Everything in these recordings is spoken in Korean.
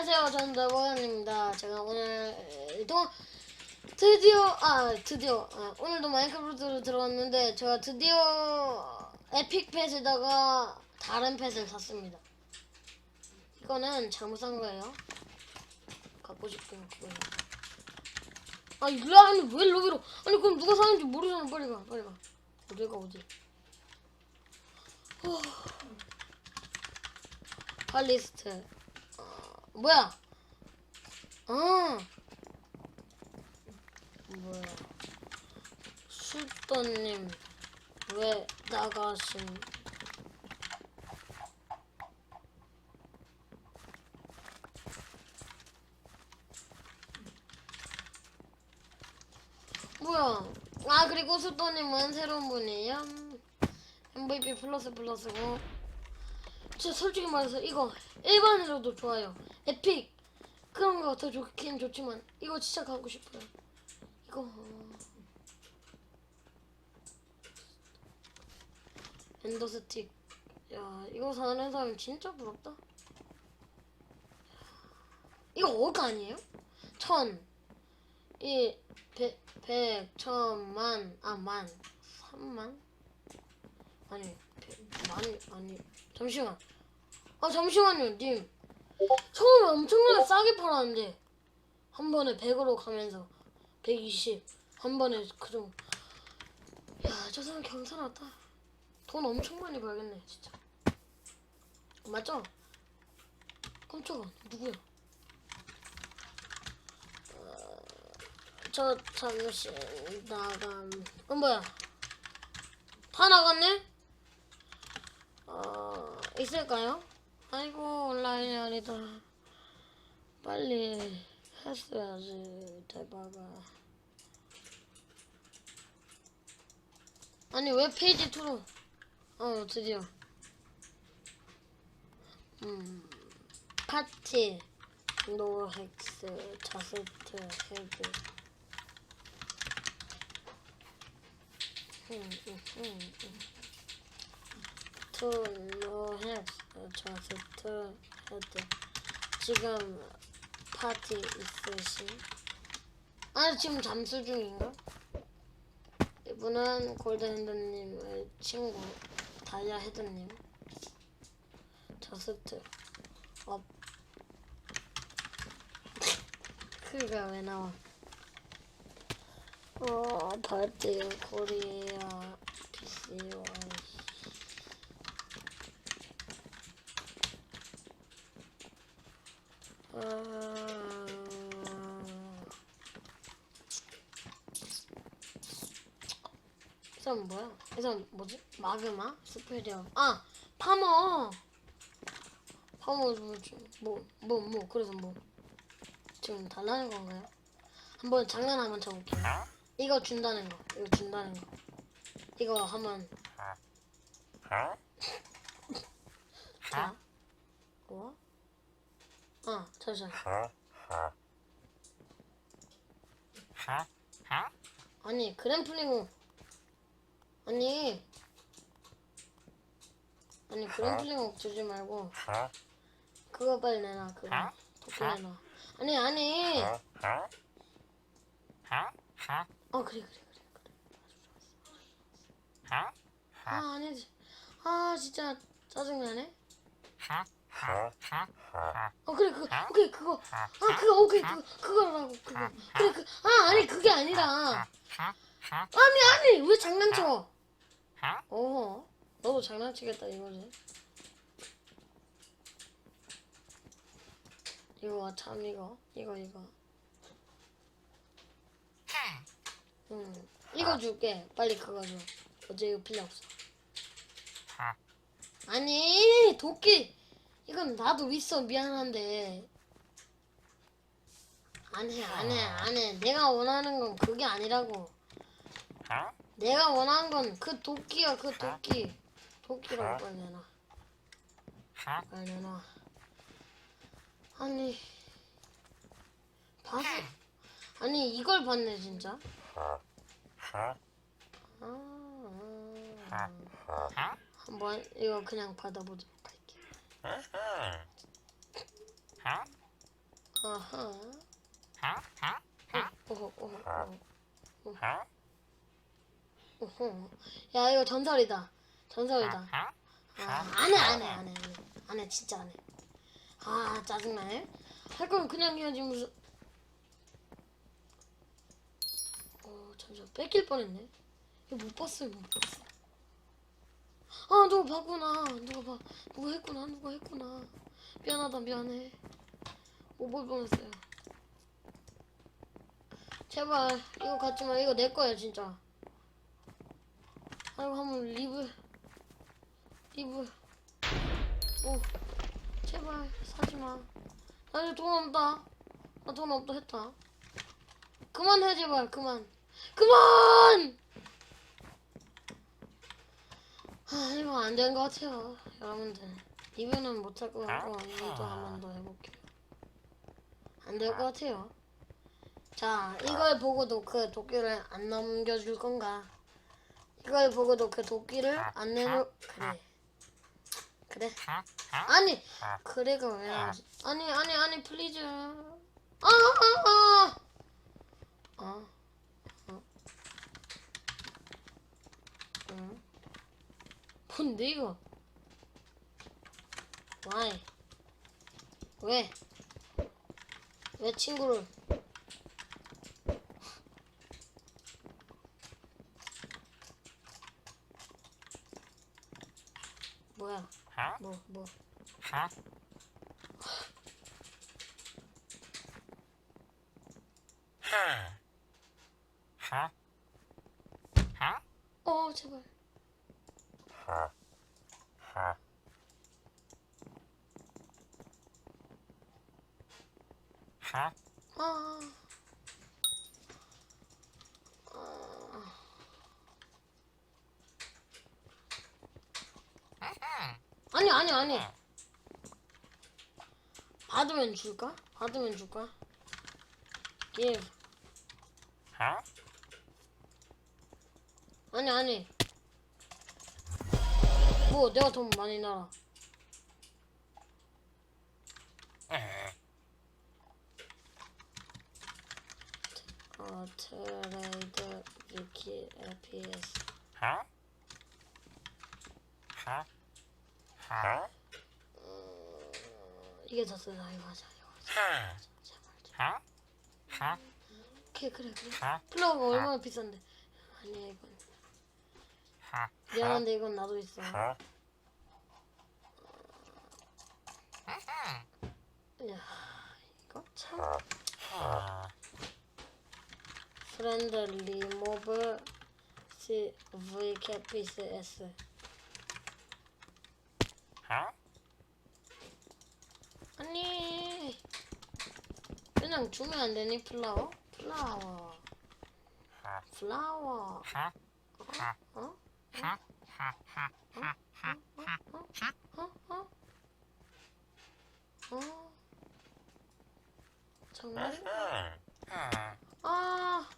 안녕하세요. 저는 너버현입니다. 제가 오늘 또 드디어 아 드디어 아, 오늘도 마인크래프트로 들어왔는데 제가 드디어 에픽 펫에다가 다른 펫을 샀습니다. 이거는 잘못 산 거예요. 갖고 싶은 그거예요. 아 이래 아니 왜 로비로? 아니 그럼 누가 사는지 모르잖아. 빨리 가 빨리 가. 어디가 어디? 후. 팔리스트. 어, 뭐야? 아. 뭐야? 술도님 왜 나가신? 뭐야? 아 그리고 술도님은 새로운 분이에요. MVP 플러스 플러스고. 진짜 솔직히 말해서 이거 일반으로도 좋아요. 에픽 그런 거 더 좋긴 좋지만 이거 진짜 가고 싶어요. 이거 어. 엔더스틱. 야 이거 사는 사람 진짜 부럽다. 이거 억 아니에요? 천, 이, 백, 백, 천만, 아, 만, 삼만? 아니, 백, 만이, 아니, 잠시만. 아, 잠시만요, 님. 처음에 엄청나게 싸게 팔았는데, 한 번에 100으로 가면서, 120, 한 번에 그 정도. 야, 저 사람 경사 났다. 돈 엄청 많이 벌겠네, 진짜. 맞죠? 깜짝아, 누구야? 어, 저 잠시 나감. 어 뭐야? 다 나갔네? 어 있을까요? 아이고 온라인이 아니다. 빨리 했어야지 대박아. 아니 왜 페이지 2로? 어 드디어. 음 파티 노 헥스 자세트 헤드. 음, 음, 음, 음. 투 노 헥스 자세트 헤드. 지금 파티 있으신? 아 지금 잠수 중인가? 이분은 골든핸드님의 친구 다이아 헤드님. 저스트 업. 그가 왜 나와? 어, 파티 코리아 PC와 아... 이 사람 뭐야? 이 사람 뭐지? 마그마? 스페리어 아! 파머! 파머 뭐지? 뭐, 뭐, 뭐, 그래서 뭐 지금 달라는 건가요? 한번 장난 한번 쳐볼게요 이거 준다는 거 이거 준다는 거 이거 한번 자 뭐? 아 잠시만 아니 그램플링 아니 아니 그램플링 주지 말고 그거 빨리 내놔 그거 도끼 내놔 아니 아니 어 그래 그래 그래 그래 아 아니지 아 진짜 짜증나네 어 그래 그거 오케이 그거 아 그거 오케이 그거 그거라고 그거 그래 그 아 아니 그게 아니라 아니 아니 왜 장난쳐 어? 너도 장난치겠다 이거지 이거 참 이거. 이거 이거. 응. 이거 줄게. 빨리 그거 줘. 어제 이거 필요 없어. 아니 도끼! 이건 나도 있어. 미안한데. 안해 안해 안해 내가 원하는 건 그게 아니라고 내가 원하는 건 그 도끼야 그 도끼. 도끼라고 빨리 내놔. 빨리 내놔. 아니 봐서 아니 이걸 봤네 진짜. 아, 아. 한번 이거 그냥 받아보도록 할게. 아하. 오호, 오호, 오호. 오호. 야, 이거 전설이다. 전설이다. 아, 안 해, 안 해, 안 해, 안 해. 안 해, 진짜 안 해. 아, 짜증나네. 할 거면 그냥 해야지, 무슨. 어, 잠시만. 뺏길 뻔했네. 이거 못 봤어요, 못 봤어. 아, 누가 봤구나. 누가 봐. 누가 했구나, 누가 했구나. 미안하다, 미안해. 못 볼 뻔했어요. 제발, 이거 갖지 마. 이거 내 거야, 진짜. 아이고, 한번 리브. 리브. 오, 제발 사지 마. 나 이제 돈 없다. 나 돈 없다 했다. 그만해 제발 그만. 그만. 아 이거 안된것 같아요, 여러분들. 리뷰는 못할 것 같고 이것도 한번 더 해볼게요. 안 될 것 같아요. 자, 이걸 보고도 그 도끼를 안 넘겨줄 건가? 이걸 보고도 그 도끼를 안 내놓 그래. 그래. 아니 그래가 왜 나오지? 아니 아니 아니 플리즈. 아, 아, 아. 아. 어. 응. 뭔데 이거? Why? 왜? 왜 친구를? บวกฮะบวกบวกฮะ 아니. 받으면 줄까? 받으면 줄까? give. 아니 아니. 뭐 내가 돈 많이 나라. 어 트레이드 위키 LPS. 어, 이게 더 쓰다 이거 하자 이거 하자. 제발 제발. 오케이 그래 그래. 플러가 얼마나 비싼데? 아니야 이건. 미안한데 이건 나도 있어. 야 이거 참. 프렌드 리모브 C V 캐피스 S. 아니 주면 안 되니 플라워? 플라워. 플라워. 어? 어? 어? 어? 어? 정말? 아,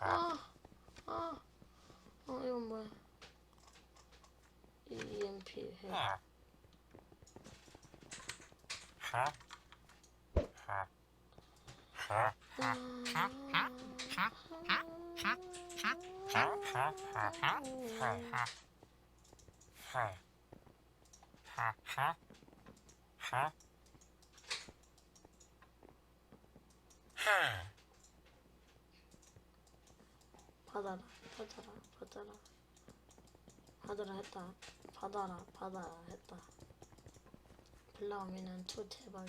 아, 아, 어, 이건 뭐야? EMP 해. 받아라, 받아라, 받아라. 받아라 했다. 받아라, 받아라 했다. 빌라오미는 투 제발.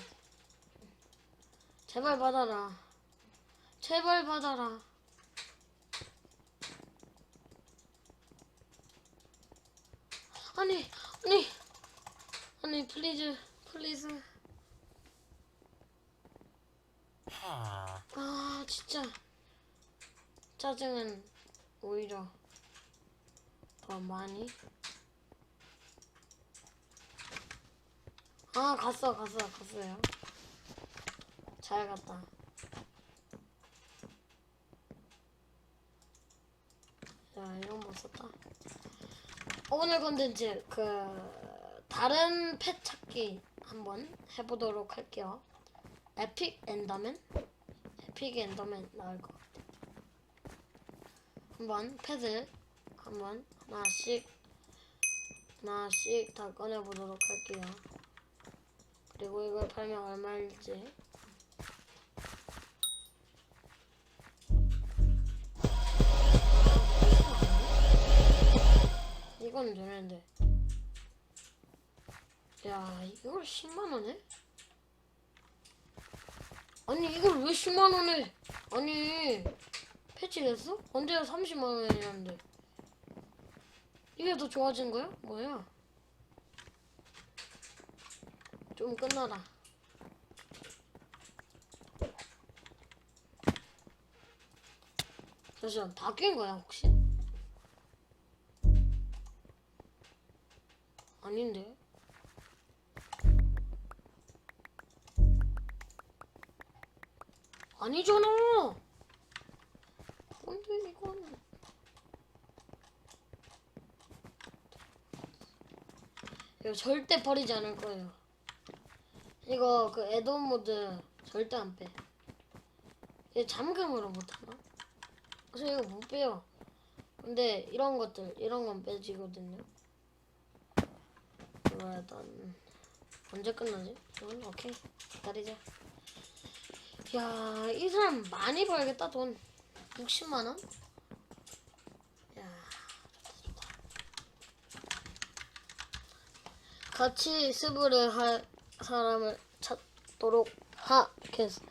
제발 받아라. 제발 받아라. 아니, 아니, 아니, 플리즈, 플리즈. 아, 진짜. 짜증은 오히려 더 많이. 아, 갔어, 갔어, 갔어요. 잘 갔다. 야, 이런 거 썼다. 오늘 컨텐츠, 그, 다른 펫 찾기 한번 해보도록 할게요. 에픽 엔더맨? 에픽 엔더맨 나올 것 같아. 한번 패드 한번 하나씩 하나씩 다 꺼내 보도록 할게요. 그리고 이걸 팔면 얼마일지. 이건 되는데. 야, 이걸 10만 원에? 아니, 이걸 왜 10만 원에? 아니, 패치 됐어? 언제가 30만 원이었는데. 이게 더 좋아진 거야? 뭐야? 좀 끝나라. 잠시만, 바뀐 거야, 혹시? 아닌데. 아니잖아. 근데 이건 이거 절대 버리지 않을 거예요. 이거 그 에더 모드 절대 안 빼. 얘 잠금으로 못하나? 그래서 이거 못 빼요. 근데 이런 것들 이런 건 빼지거든요. 이거 일단 언제 끝나지? 이건 오케이 기다리자. 야, 이 사람 많이 벌겠다 돈. 60만 원? 야, 좋다 좋다. 같이 스브를 할 사람을 찾도록 하겠습니다.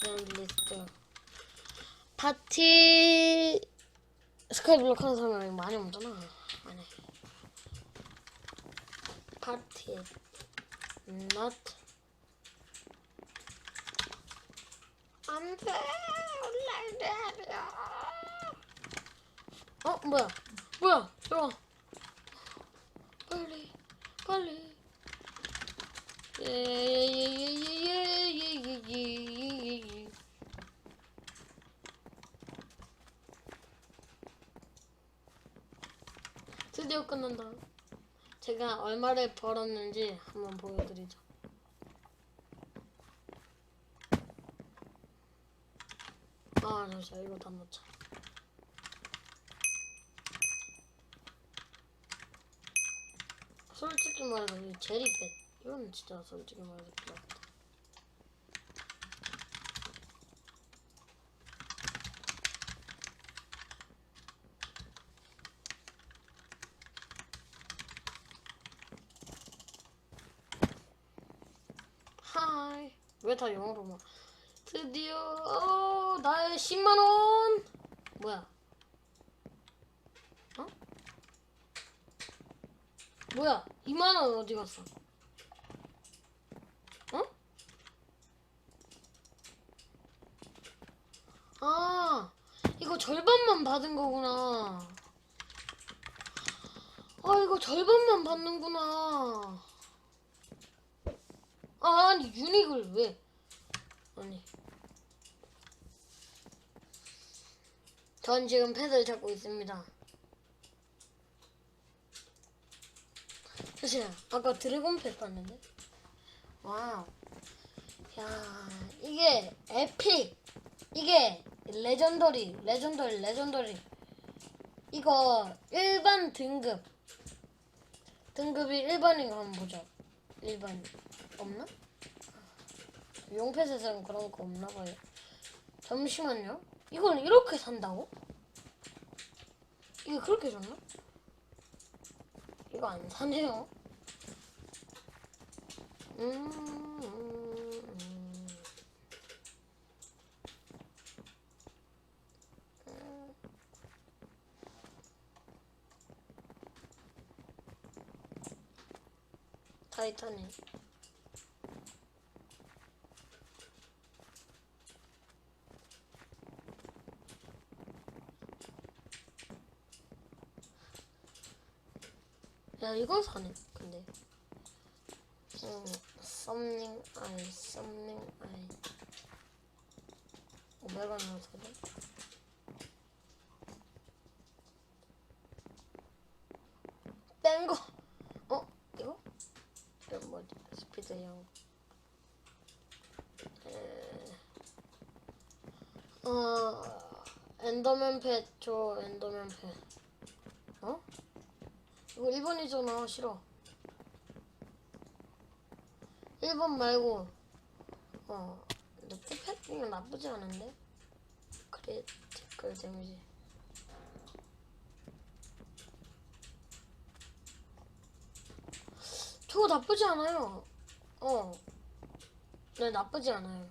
프렌드 리스트. 파티 스카이블록 하는 사람이 많이 오잖아. 파티. Not. 안돼! 온라인 대학이야. 어 뭐야? 뭐야? 들어와. 빨리 빨리. 예예예예예예예예예 드디어 끝난다 제가 얼마를 벌었는지 한번 보여드리죠. 아 잠시만 이거 다 넣자. 솔직히 말해서 이 제리펫 이건 진짜 솔직히 말해서 필요 없다 하이 왜 다 영어로만 드디어 어, 나의 10만 원 뭐야? 어? 뭐야? 2만 원 어디 갔어? 어? 아 이거 절반만 받은 거구나. 아 이거 절반만 받는구나. 아 아니 유닉을 왜? 아니. 전 지금 패드를 잡고 있습니다. 사실 아까 드래곤 펫 봤는데. 와우. 야 이게 에픽. 이게 레전더리, 레전더리, 레전더리. 이거 일반 등급. 등급이 일반인 거 한번 보자. 일반 없나? 용패스에서는 그런 거 없나 봐요. 잠시만요. 이걸 이렇게 산다고? 이게 그렇게 줬나? 이거 안 사네요. 음, 음, 음. 음. 타이타닉. 야 이거 사네 근데 음, something I something I 500원으로 사네 뺀거 어? 이거? 이거 뭐지? 스피드 형 어, 엔더맨 패 줘, 엔더맨 패. 이거 1번이잖아 싫어 1번 말고 어 늑대 펫이면 나쁘지 않은데 크리티컬 데미지 저거 나쁘지 않아요 어 네, 나쁘지 않아요.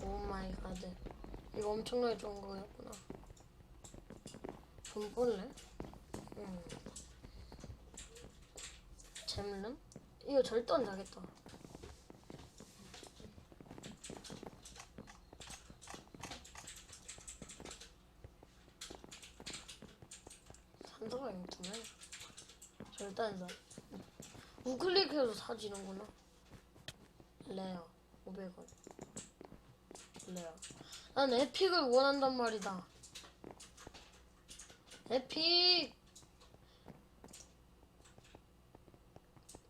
오 마이 가드. 이거 엄청나게 좋은 거였구나. 돈 볼래? 응. 잼름? 이거 절대 안 나겠다. 산다가 인터넷? 절대 안 사. 우클릭해서 사지는구나. 레어 500원 레어 난 에픽을 원한단 말이다 에픽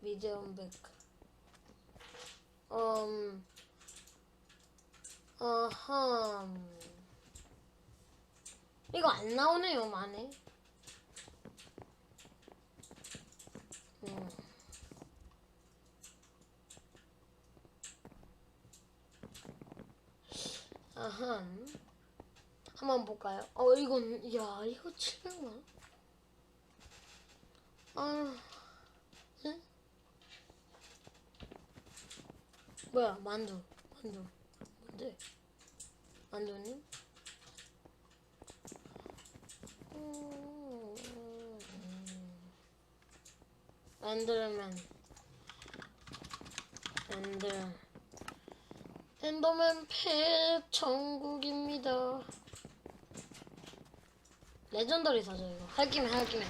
미디엄 베크 음 어흠 이거 안 나오네요 음. 아하. 한번 볼까요? 어, 이건, 야, 이거 700만? 아, 뭐야, 만두, 만두. 뭔데? 만두님? 음, 엔더맨. 엔더. 엔더맨 펫 천국입니다. 레전더리 사죠 이거. 할 김에 할 김에.